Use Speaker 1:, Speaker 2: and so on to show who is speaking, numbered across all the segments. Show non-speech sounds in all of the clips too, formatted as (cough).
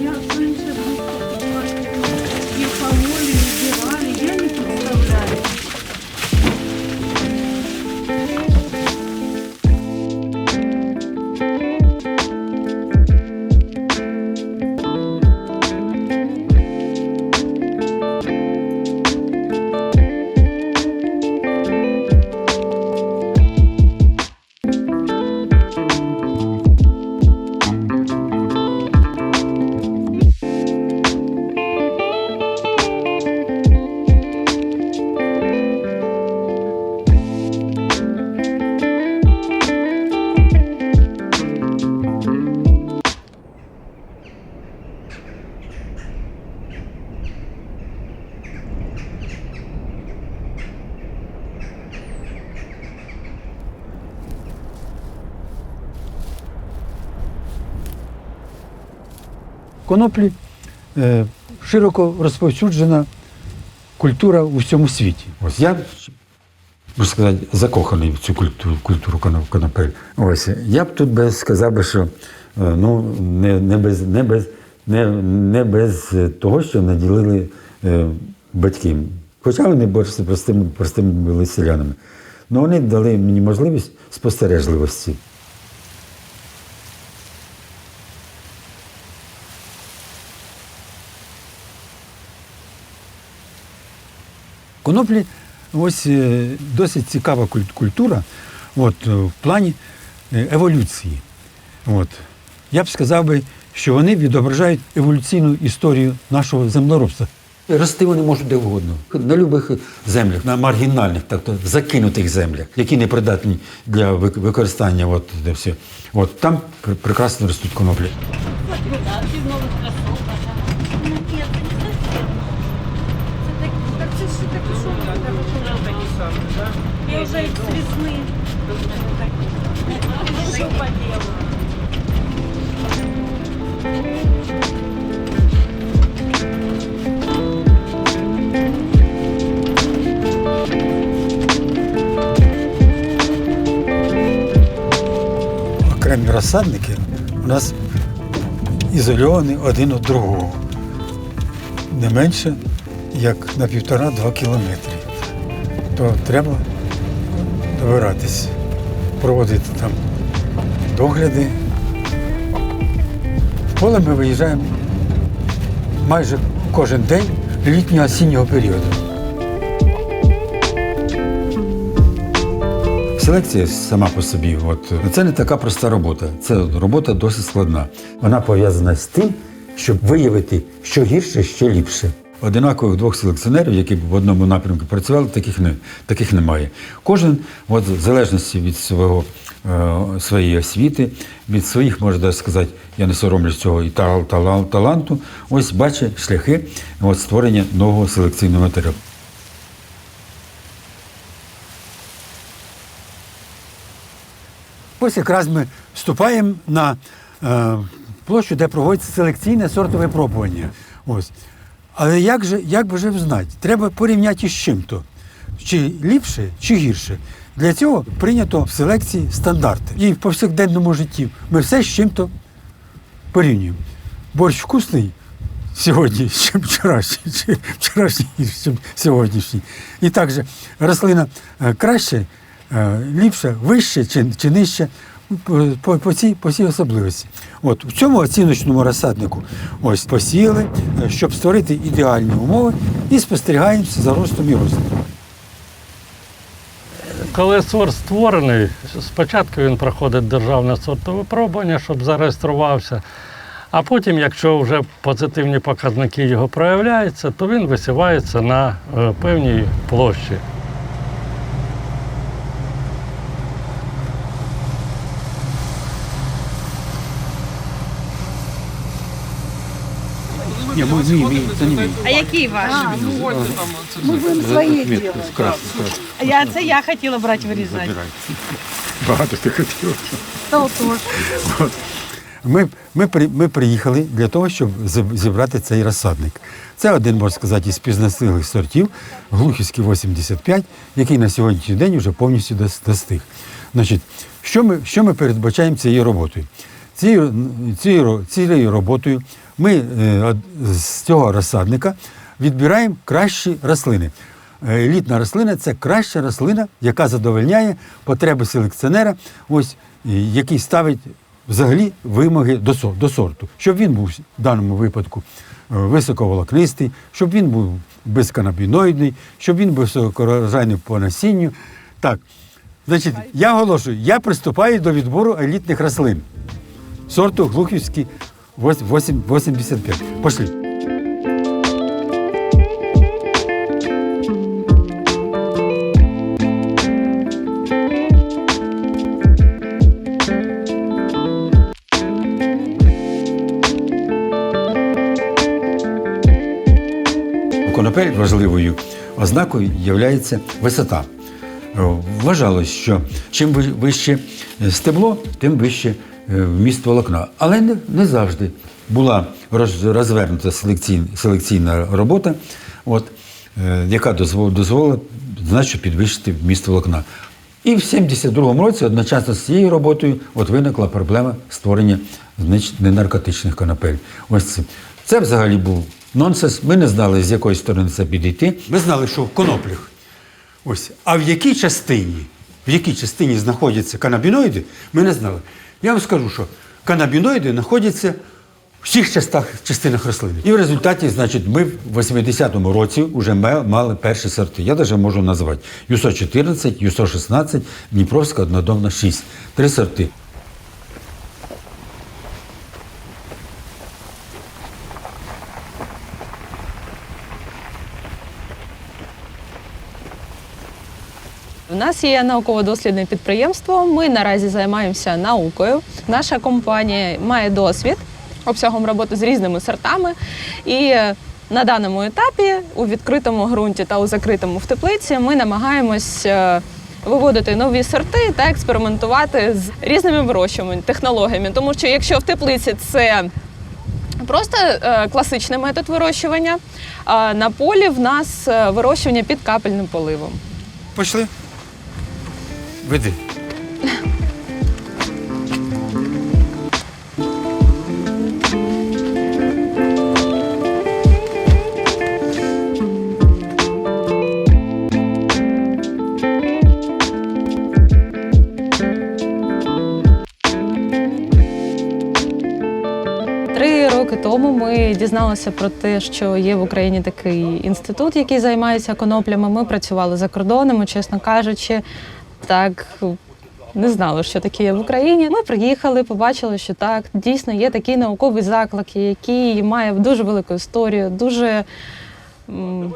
Speaker 1: 你要尊重。
Speaker 2: Коноплі е, широко розповсюджена культура у всьому світі. Ось я, можна сказати, закоханий в цю культуру, культуру конопель. Ось я б тут би сказав би, що е, ну, не, не, без, не, без, не, не без того, що наділили е, батьки. Хоча вони простими, простими були селянами. Але вони дали мені можливість спостережливості. Коноплі ось е, досить цікава культура от, е, в плані е, еволюції. От. Я б сказав би, що вони відображають еволюційну історію нашого землеробства. Рости вони можуть де угодно. На любих землях, на маргінальних, тобто закинутих землях, які не придатні для використання. От, де все. От, там пр- прекрасно ростуть коноплі.
Speaker 1: Уже их весны. Что поделаю?
Speaker 2: окремі розсадники у нас ізольовані один від другого. Не менше, як на півтора-два кілометри. То треба добиратись, проводити там догляди. В поле ми виїжджаємо майже кожен день літнього осіннього періоду. Селекція сама по собі, от це не така проста робота. Це робота досить складна. Вона пов'язана з тим, щоб виявити, що гірше, що ліпше. Одинакових двох селекціонерів, які б в одному напрямку працювали, таких не таких немає. Кожен, от, в залежності від свого е, своєї освіти, від своїх, можна сказати, я не соромлюсь цього і тал- тала- таланту, ось бачить шляхи от, створення нового селекційного матеріалу. Ось якраз ми вступаємо на е, площу, де проводиться селекційне сортове пробування. Ось. Але як же, як би же знати? Треба порівняти з чим-то. Чи ліпше, чи гірше. Для цього прийнято в селекції стандарти. І в повсякденному житті ми все з чим-то порівнюємо. Борщ вкусний сьогодні, (laughs) чи вчорашній, чи вчорашній ніж сьогоднішній. І також рослина е, краще, е, ліпше, вище чи, чи нижче по, по, по, цій, по цій особливості. От в цьому оціночному розсаднику ось посіяли, е, щоб створити ідеальні умови і спостерігаємо за ростом і розвитком.
Speaker 3: Коли сорт створений, спочатку він проходить державне сортове випробування, щоб зареєструвався. А потім, якщо вже позитивні показники його проявляються, то він висівається на е, певній площі.
Speaker 2: Ні, мій, мій, мій, це не мій.
Speaker 4: А який ваш?
Speaker 1: Мы будем свои делать.
Speaker 2: Красний, красний.
Speaker 4: Я, це я хотіла брати вирізати.
Speaker 2: Багато ти хотів.
Speaker 1: Стал тоже.
Speaker 2: Ми, ми, при- ми приїхали для того, щоб зіб- зібрати цей розсадник. Це один, можна сказати, із пізнастиглих сортів, Глухівський 85, який на сьогоднішній день вже повністю дос- достиг. Значить, що ми, що ми передбачаємо цією роботою? Цією, цією, ро- цією роботою ми е, з цього розсадника відбираємо кращі рослини. Е, Елітна рослина це краща рослина, яка задовольняє потреби селекціонера, ось, який ставить взагалі вимоги до, сорту, щоб він був в даному випадку е, високоволокнистий, щоб він був безканабіноїдний, щоб він був високорожайний по насінню. Так, значить, я оголошую, я приступаю до відбору елітних рослин сорту Глухівський 8 85. Пошли. Конопель важливою ознакою є висота. Е, Вважалось, що чим вище стебло, тим вище вміст волокна. Але не, не завжди була роз- розвернута селекційна, селекційна робота, от, е, яка дозволила, дозволила значно підвищити вміст волокна. І в 72-му році одночасно з цією роботою от виникла проблема створення ненаркотичних конопель. Ось це. Це взагалі був нонсенс. Ми не знали, з якої сторони це підійти. Ми знали, що в коноплях. Ось. А в якій частині, в якій частині знаходяться канабіноїди, ми не знали. Я вам скажу, що канабіноїди знаходяться в всіх частах, частинах рослини. І в результаті, значить, ми в 80-му році вже мали перші сорти. Я навіть можу назвати ЮСО 14, ЮСО 16, Дніпровська однодомна 6. Три сорти.
Speaker 5: Нас є науково-дослідне підприємство. Ми наразі займаємося наукою. Наша компанія має досвід обсягом роботи з різними сортами. І на даному етапі у відкритому ґрунті та у закритому в теплиці ми намагаємось е, виводити нові сорти та експериментувати з різними вирощуваннями, технологіями. Тому що якщо в теплиці це Просто е, класичний метод вирощування. На полі в нас е, вирощування під капельним поливом.
Speaker 2: Пішли. Веди.
Speaker 5: Три роки тому ми дізналися про те, що є в Україні такий інститут, який займається коноплями. Ми працювали за кордоном, чесно кажучи, так не знали, що таке є в Україні. Ми приїхали, побачили, що так дійсно є такий науковий заклик, який має дуже велику історію, дуже м,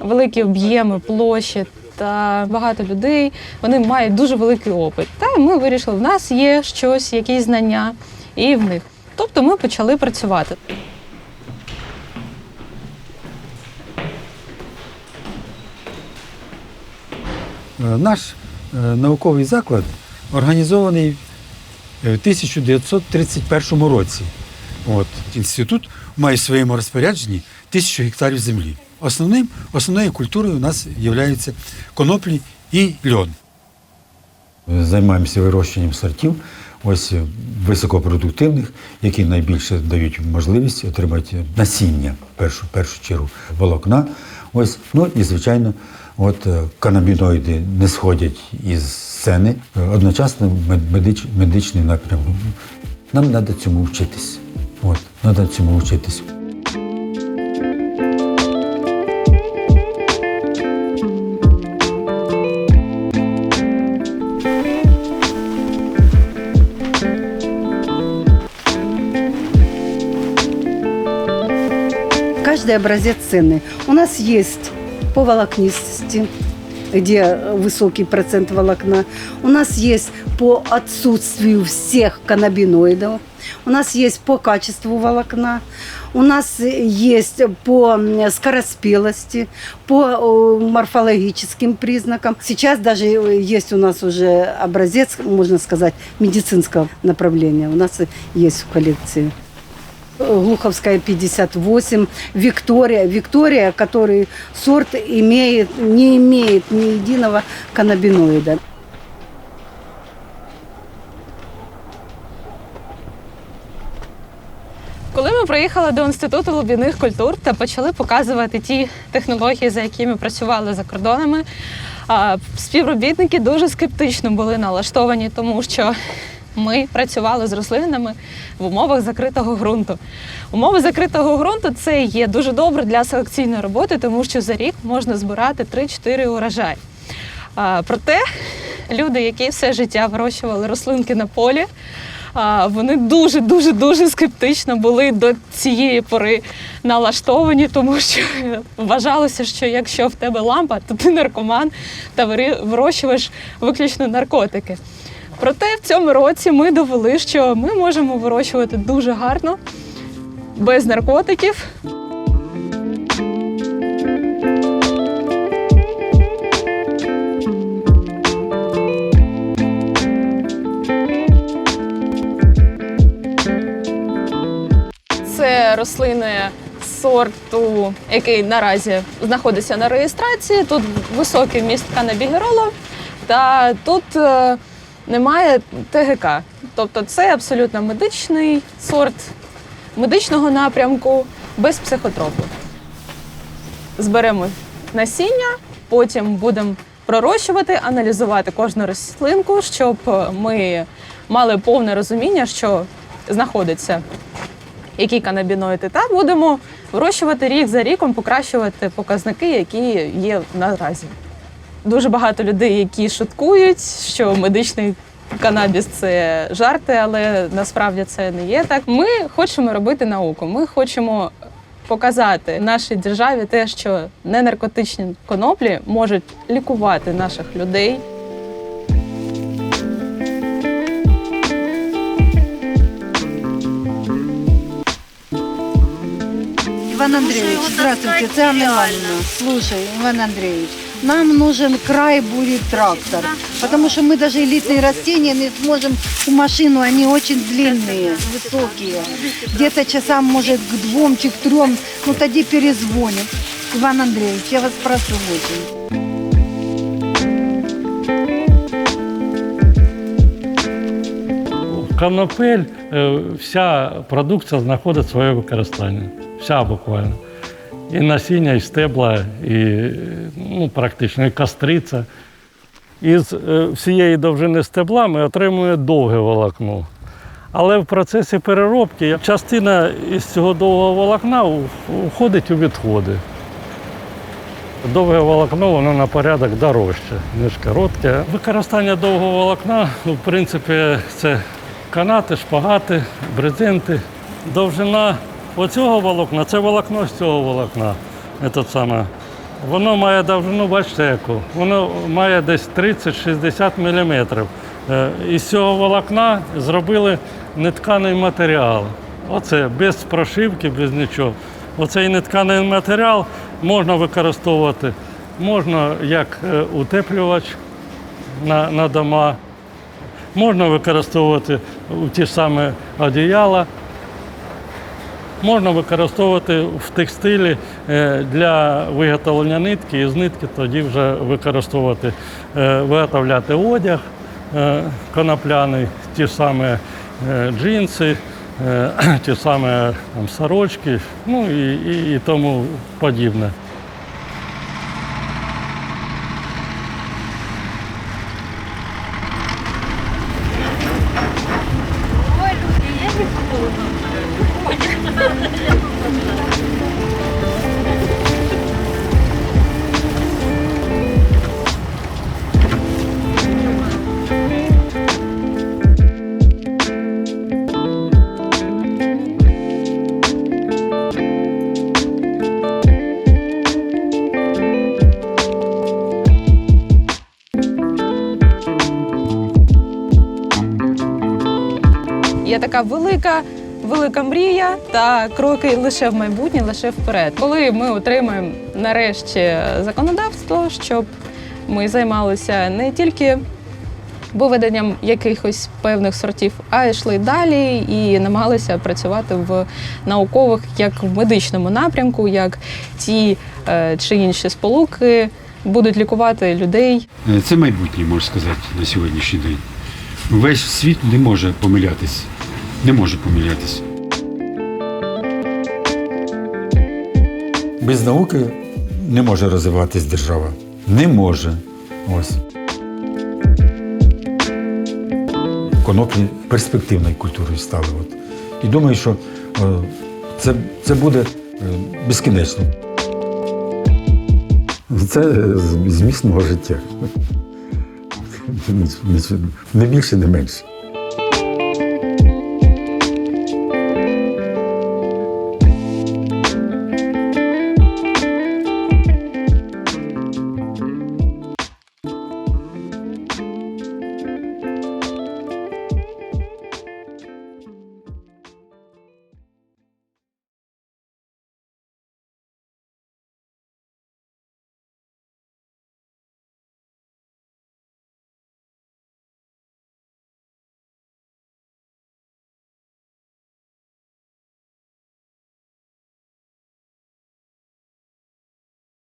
Speaker 5: великі об'єми, площі та багато людей. Вони мають дуже великий опит. Та ми вирішили, в нас є щось, якісь знання, і в них. Тобто ми почали працювати.
Speaker 2: Е, Наш науковий заклад організований е, в 1931 році. От. Інститут має в своєму розпорядженні тисячу гектарів землі. Основним, основною культурою у нас є коноплі і льон. Займаємося вирощенням сортів, ось е, високопродуктивних, які найбільше дають можливість отримати насіння в першу, першу чергу волокна. Ось, ну і звичайно, от е, канабіноїди не сходять із сцени. Е, Одночасно мед- медич, медичний напрямок. Нам треба цьому вчитись. От, треба цьому вчитись.
Speaker 6: Образец ценный. У нас есть по волокнистости, где высокий процент волокна. У нас есть по отсутствию всех каннабиноидов. У нас есть по качеству волокна. У нас есть по скороспелости, по э, морфологическим признакам. Сейчас даже есть у нас уже образец, можно сказать, медицинского направления. У нас есть в коллекции. Глуховская 58, Виктория. Виктория, который сорт имеет, не имеет ни единого каннабиноида.
Speaker 5: Коли ми приїхали до інституту луб'яних культур та почали показувати ті технології, за якими працювали за кордонами, співробітники дуже скептично були налаштовані, тому що ми працювали з рослинами в умовах закритого ґрунту. Умови закритого ґрунту це є дуже добре для селекційної роботи, тому що за рік можна збирати 3-4 урожаї. Проте люди, які все життя вирощували рослинки на полі, вони дуже дуже дуже скептично були до цієї пори налаштовані, тому що (laughs) вважалося, що якщо в тебе лампа, то ти наркоман та вирощуєш виключно наркотики. Проте в цьому році ми довели, що ми можемо вирощувати дуже гарно, без наркотиків, Це рослини сорту, який наразі знаходиться на реєстрації. Тут високий вміст канабігеролу, та тут е, немає ТГК. Тобто це абсолютно медичний сорт медичного напрямку без психотропу. Зберемо насіння, потім будемо пророщувати, аналізувати кожну рослинку, щоб ми мали повне розуміння, що знаходиться який канабіноїд, та будемо вирощувати рік за ріком, покращувати показники, які є наразі. Дуже багато людей, які шуткують, що медичний канабіс це жарти, але насправді це не є так. Ми хочемо робити науку. Ми хочемо показати нашій державі те, що ненаркотичні коноплі можуть лікувати наших людей.
Speaker 6: Иван Андреевич, здравствуйте, это Анна Ивановна. Слушай, Иван Андреевич, нам нужен край будет трактор, потому что мы даже элитные растения не сможем в машину, они очень длинные, высокие. Где-то часам, может, к двум, чи к трем, ну тогда перезвоним. Иван Андреевич, я вас прошу очень.
Speaker 3: Конопель, е, вся продукція знаходить своє використання. Вся буквально. І насіння, і стебла, і ну, практично і кастриця. Із е, всієї довжини стебла ми отримуємо довге волокно. Але в процесі переробки частина із цього довгого волокна уходить у відходи. Довге волокно воно на порядок дорожче, ніж коротке. Використання довгого волокна, ну, в принципі, це канати, шпагати, брезенти. Довжина оцього волокна це волокно з цього волокна. Саме. Воно має довжину, бачите, яку. Воно має десь 30-60 мм. Із цього волокна зробили нетканий матеріал. Оце без прошивки, без нічого. Оцей нетканий матеріал можна використовувати, можна як е, утеплювач на, на дома, можна використовувати ті ж самі одіяла, можна використовувати в текстилі е, для виготовлення нитки, і з нитки тоді вже використовувати, е, виготовляти одяг е, конопляний, ті ж самі джинси, (clears throat) ті ж самі там, сорочки, ну і, і, і тому подібне.
Speaker 5: Така велика, велика мрія та кроки лише в майбутнє, лише вперед. Коли ми отримаємо нарешті законодавство, щоб ми займалися не тільки виведенням якихось певних сортів, а йшли далі і намагалися працювати в наукових, як в медичному напрямку, як ті е, чи інші сполуки будуть лікувати людей
Speaker 2: Е, Це майбутнє, можна сказати, на сьогоднішній день. Весь світ не може помилятись. Не може помилятись. без науки не може розвиватись держава. Не може. Ось. Коноплі перспективною культурою стали. От. І думаю, що е, це, це буде е, безкінечно. Це з- зміст мого життя. Не більше, не менше.